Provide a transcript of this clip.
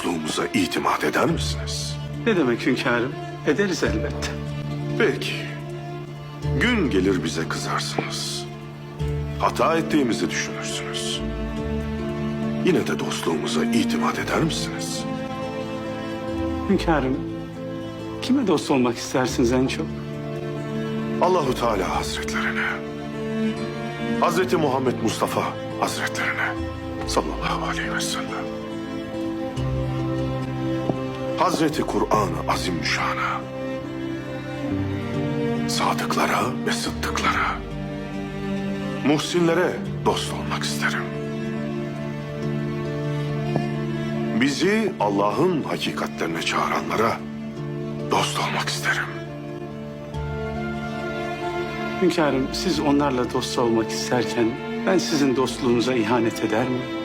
dostluğumuza itimat eder misiniz? Ne demek hünkârım? Ederiz elbette. Peki. Gün gelir bize kızarsınız. Hata ettiğimizi düşünürsünüz. Yine de dostluğumuza itimat eder misiniz? Hünkârım, kime dost olmak istersiniz en çok? Allahu Teala Hazretlerine, Hazreti Muhammed Mustafa Hazretlerine sallallahu aleyhi ve sellem. Hazreti Kur'an-ı Azimüşşan'a, sadıklara ve sıddıklara, muhsinlere dost olmak isterim. Bizi Allah'ın hakikatlerine çağıranlara dost olmak isterim. Hünkârım, siz onlarla dost olmak isterken ben sizin dostluğunuza ihanet eder miyim?